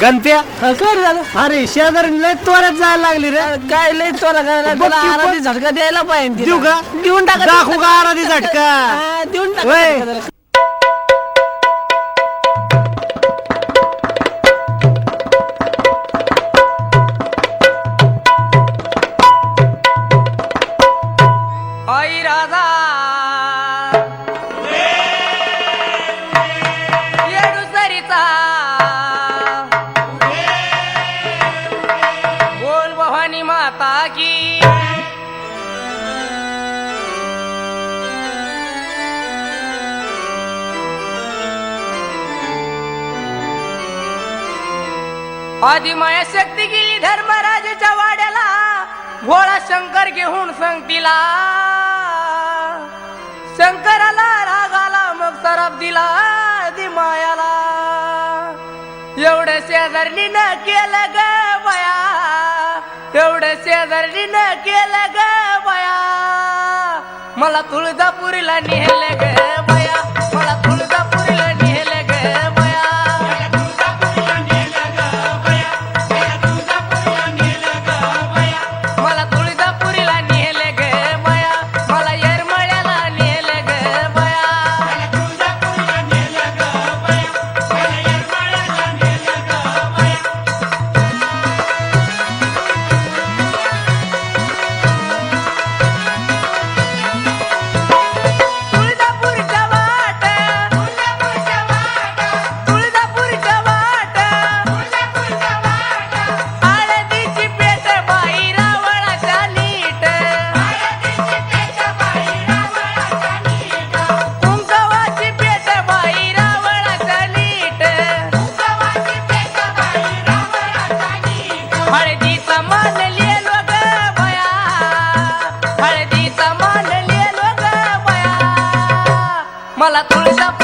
गणप्या कर अरे शेजारी लय त्वरात जायला लागली रे. काय लय त्वरा तुला झटका द्यायला पाहिजे देऊ का? देऊन टाका दाखवू का आराधी झटका? देऊन टाका माता शक्ती गेली धर्मराजाच्या वाड्याला भोळा शंकर घेऊन संगतीला. शंकराला रागाला मग सराब दिला आदिमायाला. मायाला एवढं शेजारणी न केलं ग दर्डीन केलं ग बाया. मला तुळजापुरीला नेलं ग बाया. la tulsa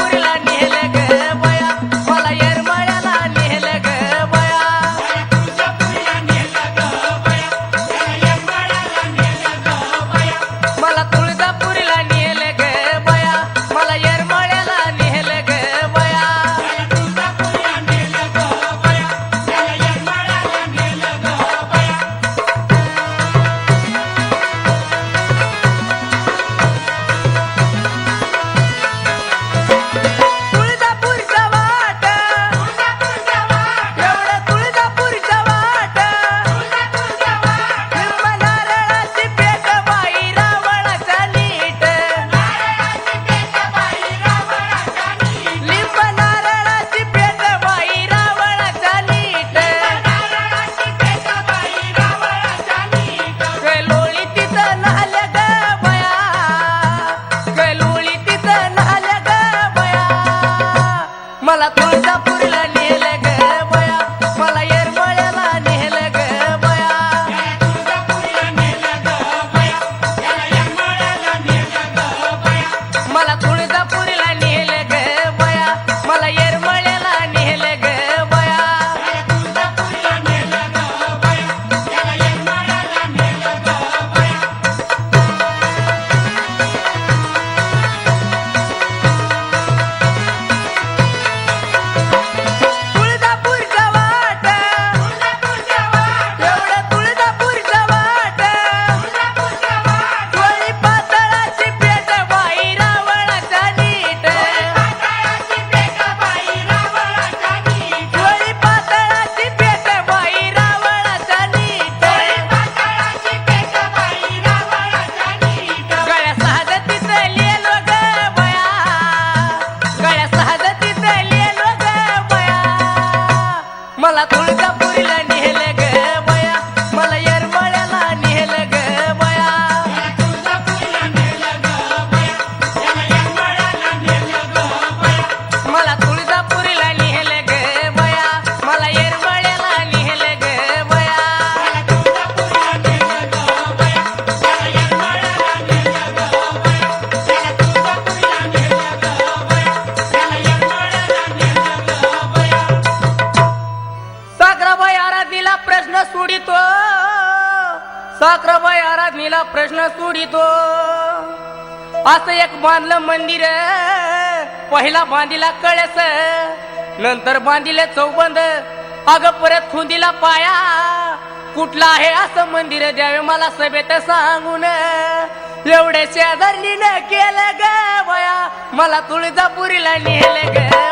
तुझा प्रश्न सोडितो. असं एक बांधलं मंदिर पहिला बांधिला कळस. नंतर बांधिले चौबंद. अग परत खुंदीला पाया. कुठला आहे असं मंदिर? द्यावे मला सभेत सांगून. एवढे शेजारी न केलं ग मला तुळजापुरीला नेलं गया